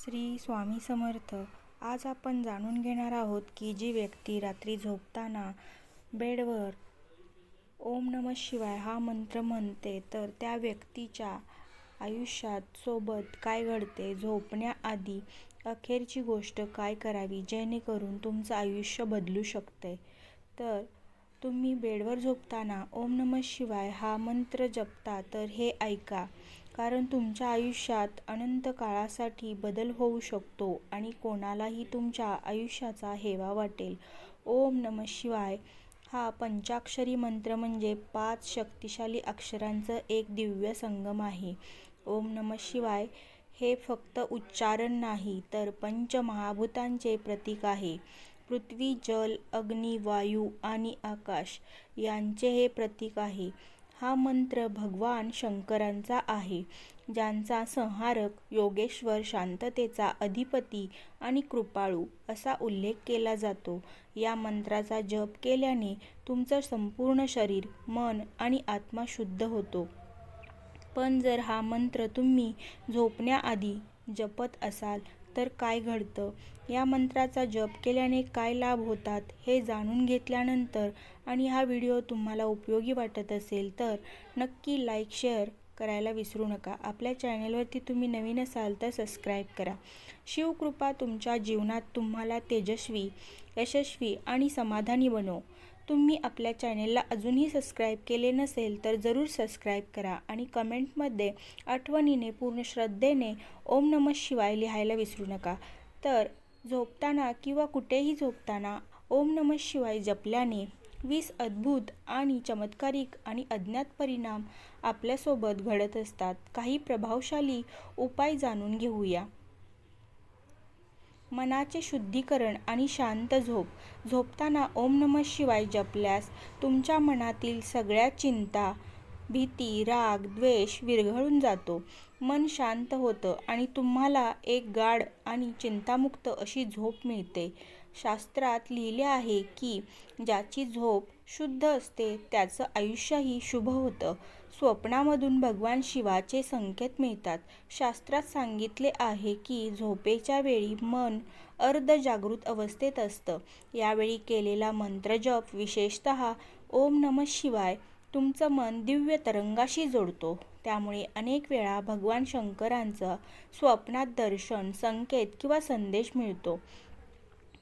श्री स्वामी समर्थ. आज आपण जाणून घेणार आहोत की जी व्यक्ती रात्री झोपताना बेडवर ओम नम शिवाय हा मंत्र म्हणते तर त्या व्यक्तीच्या आयुष्यात सोबत काय घडते झोपण्याआधी अखेरची गोष्ट काय करावी जेणेकरून तुमचं आयुष्य बदलू शकते? तर तुम्ही बेडवर झोपताना ओम नम शिवाय हा मंत्र जपता तर हे ऐका. कारण तुमच्या आयुष्यात अनंत काळासाठी बदल होऊ शकतो आणि कोणालाही तुमच्या आयुष्याचा हेवा वाटेल. ओम नम शिवाय. हा पंचाक्षरी मंत्र म्हणजे पाच शक्तिशाली अक्षरांचं एक दिव्य संगम आहे. ओम नम शिवाय. हे फक्त उच्चारण नाही तर पंचमहाभूतांचे प्रतीक आहे. पृथ्वी जल अग्नी वायू आणि आकाश यांचे हे प्रतीक आहे. हा मंत्र भगवान शंकरांचा आहे ज्यांचा संहारक योगेश्वर शांततेचा अधिपती आणि कृपाळू असा उल्लेख केला जातो. या मंत्राचा जप केल्याने तुमचं संपूर्ण शरीर मन आणि आत्मा शुद्ध होतो. पण जर हा मंत्र तुम्ही झोपण्याआधी जपत असाल तर काय घडतं? या मंत्राचा जप केल्याने काय लाभ होतात हे जाणून घेतल्यानंतर आणि हा व्हिडिओ तुम्हाला उपयोगी वाटत असेल तर नक्की लाईक शेअर करायला विसरू नका. आपल्या चॅनेलवरती तुम्ही नवीन असाल तर सबस्क्राईब करा. शिवकृपा तुमच्या जीवनात तुम्हाला तेजस्वी यशस्वी आणि समाधानी बनव तुम्ही आपल्या चॅनेलला अजूनही सबस्क्राईब केले नसेल तर जरूर सबस्क्राईब करा आणि कमेंटमध्ये आठवणीने पूर्ण श्रद्धेने ओम नमः शिवाय लिहायला विसरू नका. तर झोपताना किंवा कुठेही झोपताना ओम नमः शिवाय जपल्याने वीस अद्भुत आणि चमत्कारिक आणि अज्ञात परिणाम आपल्यासोबत घडत असतात. काही प्रभावशाली उपाय जाणून घेऊया. मनाचे शुद्धीकरण आणि शांत झोप. झोपताना ओम नमः शिवाय जपल्यास तुमच्या मनातील सगळ्या चिंता भीती राग द्वेष विरघळून जातो. मन शांत होतं आणि तुम्हाला एक गाढ आणि चिंतामुक्त अशी झोप मिळते. शास्त्रात लिहिले आहे की ज्याची झोप शुद्ध असते त्याचं आयुष्यही शुभ होतं. स्वप्नामधून भगवान शिवाचे संकेत मिळतात. शास्त्रात सांगितले आहे की झोपेच्या वेळी मन अर्ध जागृत अवस्थेत असतं. यावेळी केलेला मंत्रजप विशेषत ओम नम शिवाय तुमचं मन दिव्य तरंगाशी जोडतो. त्यामुळे अनेक वेळा भगवान शंकरांचं स्वप्नात दर्शन संकेत किंवा संदेश मिळतो.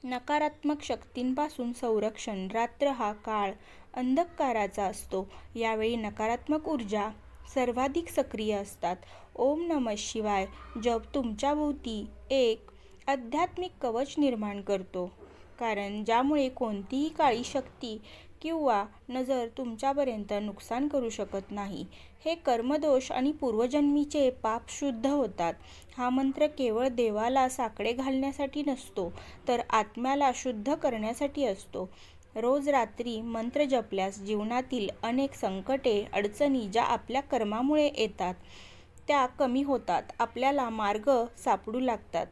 नकारात्मक शक्तींपासून संरक्षण. रात्र हा काळ अंधकाराचा असतो. यावेळी नकारात्मक ऊर्जा सर्वाधिक सक्रिय असतात. ओम नम शिवाय जप तुमच्याभोवती एक आध्यात्मिक कवच निर्माण करतो. कारण ज्यामुळे कोणतीही काळी शक्ती किंवा नजर तुमच्यापर्यंत नुकसान करू शकत नाही. हे कर्मदोष आणि पूर्वजन्मीचे पाप शुद्ध होतात. हा मंत्र केवळ देवाला साकडे घालण्यासाठी नसतो तर आत्म्याला शुद्ध करण्यासाठी असतो. रोज रात्री मंत्र जपल्यास जीवनातील अनेक संकटे अडचणी ज्या आपल्या कर्मामुळे येतात त्या कमी होतात. आपल्याला मार्ग सापडू लागतात.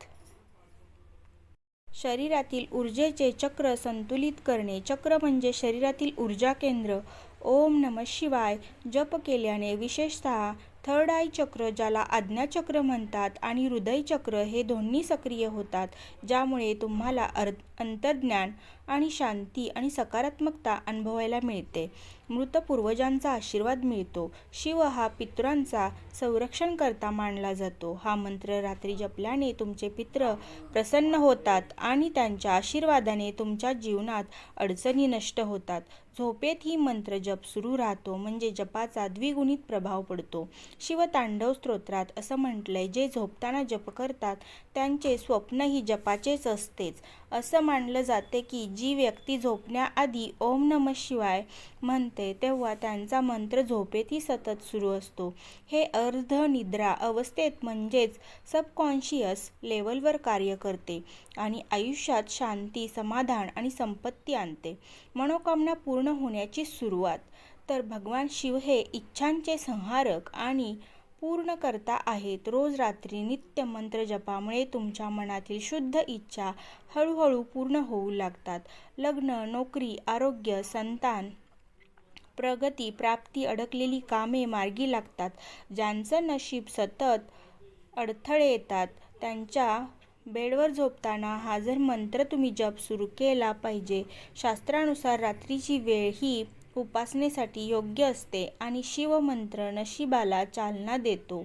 शरीरातील ऊर्जेचे चक्र संतुलित करणे. चक्र म्हणजे शरीरातील ऊर्जा केंद्र. ओम नम शिवाय जप केल्याने विशेषतः थर्ड आय चक्र ज्याला आज्ञाचक्र म्हणतात आणि हृदय चक्र हे दोन्ही सक्रिय होतात ज्यामुळे तुम्हाला अर् अंतर्ज्ञान आणि शांती आणि सकारात्मकता अनुभवायला मिळते. मृत पूर्वजांचा आशीर्वाद मिळतो. शिव हा पितरांचा संरक्षण करता मानला जातो. हा मंत्र रात्री जपल्याने तुमचे पित्र प्रसन्न होतात आणि त्यांच्या आशीर्वादाने तुमच्या जीवनात अडचणी नष्ट होतात. झोपेत ही मंत्र जप सुरू राहतो म्हणजे जपाचा द्विगुणित प्रभाव पडतो. शिवतांडव स्तोत्रात असं म्हटलंय जे झोपताना जप करतात त्यांचे स्वप्नही जपाचेच असतेच. असं मानलं जाते की जी व्यक्ती झोपण्याआधी ओम नम शिवाय म्हणते तेव्हा त्यांचा मंत्र झोपेतही सतत सुरू असतो. हे अर्ध निद्रा अवस्थेत म्हणजेच सबकॉन्शियस लेवलवर कार्य करते आणि आयुष्यात शांती समाधान आणि संपत्ती आणते. मनोकामना पूर्ण होण्याची सुरुवात. तर भगवान शिव हे इच्छांचे संहारक आणि पूर्ण करता आहेत. रोज रात्री नित्य मंत्र जपामुळे तुमच्या मनातील शुद्ध इच्छा हळूहळू पूर्ण होऊ लागतात. लग्न नोकरी आरोग्य संतान प्रगती प्राप्ती अडकलेली कामे मार्गी लागतात. ज्यांचं नशीब सतत अडथळे येतात त्यांच्या बेडवर झोपताना हा जर मंत्र तुम्ही जप सुरू केला पाहिजे शास्त्रानुसार रात्रीची वेळ ही उपासनेसाठी योग्य असते आणि शिवमंत्र नशिबाला चालना देतो.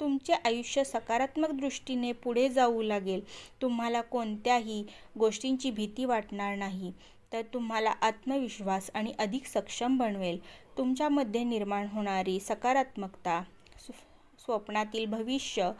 तुमचे आयुष्य सकारात्मक दृष्टीने पुढे जाऊ लागेल. तुम्हाला कोणत्याही गोष्टींची भीती वाटणार नाही. तर तुम्हाला आत्मविश्वास आणि अधिक सक्षम बनवेल. तुमच्यामध्ये निर्माण होणारी सकारात्मकता स्वप्नातील भविष्य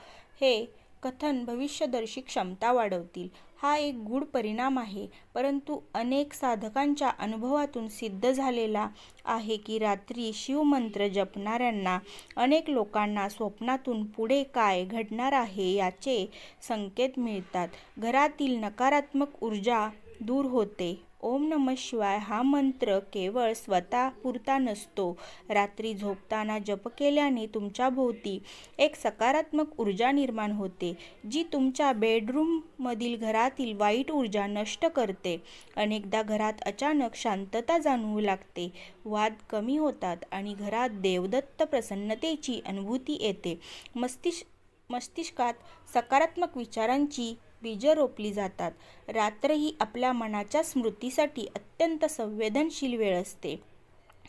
हे कथन भविष्यदर्शी क्षमता वाढवतील. हा एक गूढ परिणाम आहे. परंतु अनेक साधकांच्या अनुभवातून सिद्ध झालेला आहे की रात्री शिवमंत्र जपणाऱ्यांना अनेक लोकांना स्वप्नातून पुढे काय घडणार आहे याचे संकेत मिळतात. घरातील नकारात्मक ऊर्जा दूर होते. ओम नम शिवाय हा मंत्र केवळ स्वतःपुरता नसतो. रात्री झोपताना जप केल्याने तुमच्याभोवती एक सकारात्मक ऊर्जा निर्माण होते जी तुमच्या बेडरूममधील घरातील वाईट ऊर्जा नष्ट करते. अनेकदा घरात अचानक शांतता जाणवू लागते वाद कमी होतात आणि घरात देवदत्त प्रसन्नतेची अनुभूती येते. मस्तिष्क मस्तिष्कात सकारात्मक विचारांची बीजं रोपली जातात. रात्र ही आपल्या मनाच्या स्मृतीसाठी अत्यंत संवेदनशील वेळ असते.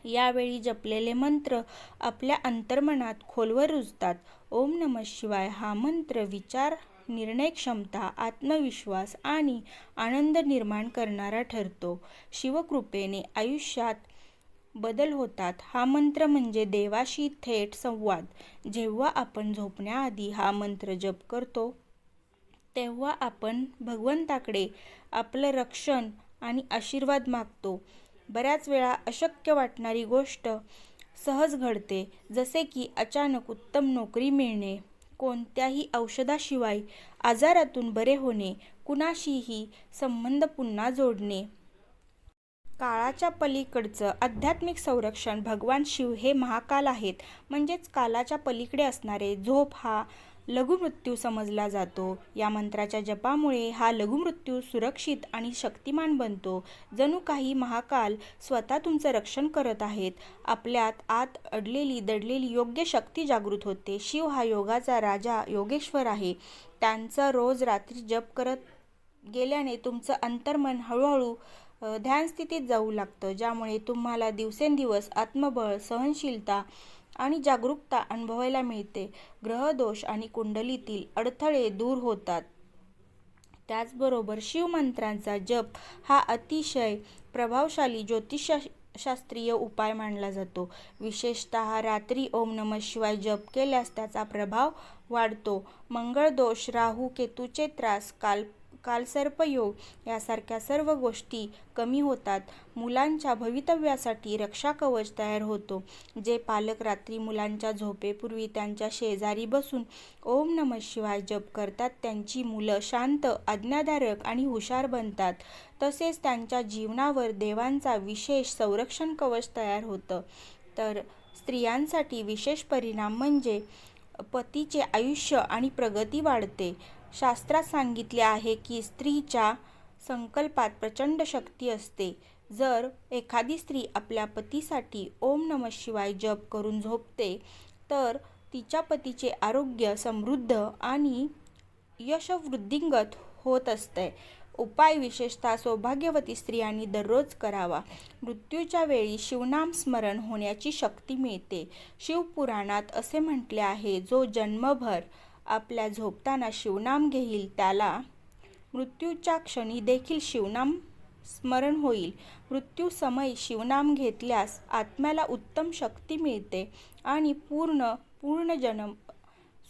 यावेळी जपलेले मंत्र आपल्या अंतर्मनात खोलवर रुजतात. ओम नम शिवाय हा मंत्र विचार निर्णय क्षमता आत्मविश्वास आणि आनंद निर्माण करणारा ठरतो. शिवकृपेने आयुष्यात बदल होतात. हा मंत्र म्हणजे देवाशी थेट संवाद. जेव्हा आपण झोपण्याआधी हा मंत्र जप करतो तेव्हा आपण भगवंताकडे आपलं रक्षण आणि आशीर्वाद मागतो. बऱ्याच वेळा अशक्य वाटणारी गोष्ट सहज घडते जसे की अचानक उत्तम नोकरी मिळणे कोणत्याही औषधाशिवाय आजारातून बरे होणे कुणाशीही संबंध पुन्हा जोडणे. काळाच्या पलीकडचं आध्यात्मिक संरक्षण भगवान शिव हे महाकाल आहेत. म्हणजेच कालाच्या पलीकडे असणारे झोप हा लघुमृत्यू समजला जातो. या मंत्राच्या जपामुळे हा लघुमृत्यू सुरक्षित आणि शक्तिमान बनतो. जणू काही महाकाल स्वतः तुमचं रक्षण करत आहेत. आपल्यात आत अडलेली दडलेली योग्य शक्ती जागृत होते. शिव हा योगाचा राजा योगेश्वर आहे. त्यांचा रोज रात्री जप करत गेल्याने तुमचं अंतर्मन हळूहळू ध्यानस्थितीत जाऊ लागतं ज्यामुळे तुम्हाला दिवसेंदिवस आत्मबळ सहनशीलता आणि जागरूकता अनुभवायला मिळते. ग्रहदोष आणि कुंडलीतील अडथळे दूर होतात. त्याचबरोबर शिवमंत्रांचा जप हा अतिशय प्रभावशाली ज्योतिषशास्त्रीय उपाय मानला जातो. विशेषतः रात्री ओम नम शिवाय जप केल्यास त्याचा प्रभाव वाढतो. मंगळदोष राहू केतूचे त्रास काल कालसर्पयोग यासारख्या सर्व गोष्टी कमी होतात. मुलांच्या भवितव्यासाठी रक्षा कवच तयार होतो. जे पालक रात्री मुलांच्या झोपेपूर्वी त्यांच्या शेजारी बसून ओम नम शिवाय जप करतात त्यांची मुलं शांत आज्ञाधारक आणि हुशार बनतात. तसेच त्यांच्या जीवनावर देवांचा विशेष संरक्षण कवच तयार होतं. तर स्त्रियांसाठी विशेष परिणाम म्हणजे पतीचे आयुष्य आणि प्रगती वाढते. शास्त्रात सांगितले आहे की स्त्रीच्या संकल्पात प्रचंड शक्ती असते. जर एखादी स्त्री आपल्या पतीसाठी ओम नम शिवाय जप करून झोपते तर तिच्या पतीचे आरोग्य समृद्ध आणि यशवृद्धिंगत होत असते. उपाय विशेषतः सौभाग्यवती स्त्रियांनी दररोज करावा. मृत्यूच्या वेळी शिवनाम स्मरण होण्याची शक्ती मिळते. शिवपुराणात असे म्हटले आहे जो जन्मभर आपल्या झोपताना शिवनाम घेईल त्याला मृत्यूच्या क्षणी देखील शिवनाम स्मरण होईल. मृत्यू समय शिवनाम घेतल्यास आत्म्याला उत्तम शक्ती मिळते आणि पूर्ण पूर्ण जन्म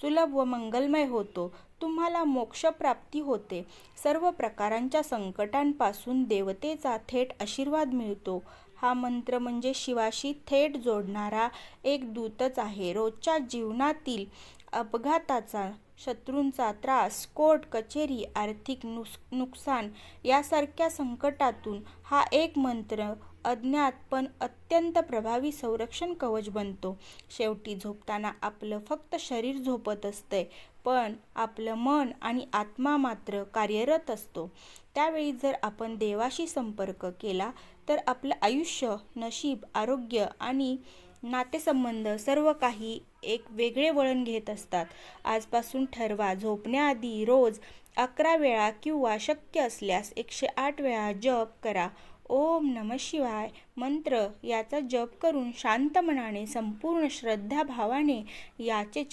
सुलभ व मंगलमय होतो. तुम्हाला मोक्षप्राप्ती होते. सर्व प्रकारांच्या संकटांपासून देवतेचा थेट आशीर्वाद मिळतो. हा मंत्र म्हणजे शिवाशी थेट जोडणारा एक दूतच आहे. रोजच्या जीवनातील अपघाताचा शत्रूंचा त्रास कोर्ट कचेरी आर्थिक नुस नुकसान यासारख्या संकटातून हा एक मंत्र अज्ञात पण अत्यंत प्रभावी संरक्षण कवच बनतो. शेवटी झोपताना आपलं फक्त शरीर झोपत असतंय पण आपलं मन आणि आत्मा मात्र कार्यरत असतो. त्यावेळी जर आपण देवाशी संपर्क केला तर आपलं आयुष्य नशीब आरोग्य आणि नातेसंबंध सर्व काही एक वेगळे वळण घेत असतात. आजपासून ठरवा झोपण्याआधी रोज अकरा वेळा किंवा शक्य असल्यास एकशे आठ वेळा जप करा. ओम नम शिवाय मंत्र याचा जप करून शांत मनाने संपूर्ण श्रद्धाभावाने याचे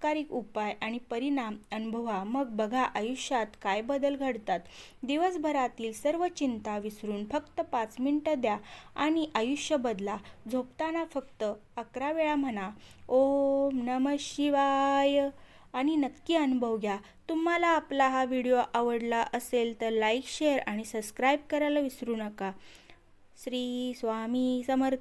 चमत्कारिक उपाय आणि परिणाम अनुभवा. मग बघा आयुष्यात काय बदल घडतात. दिवसभरातील सर्व चिंता विसरून फक्त पाच मिनटं द्या आणि आयुष्य बदला. झोपताना फक्त अकरा वेळा म्हणा. ओम नम शिवाय. आणि नक्की अनुभव घ्या. तुम्हाला आपला हा व्हिडिओ आवडला असेल तर लाईक शेअर आणि सबस्क्राईब करायला विसरू नका. श्री स्वामी समर्थ.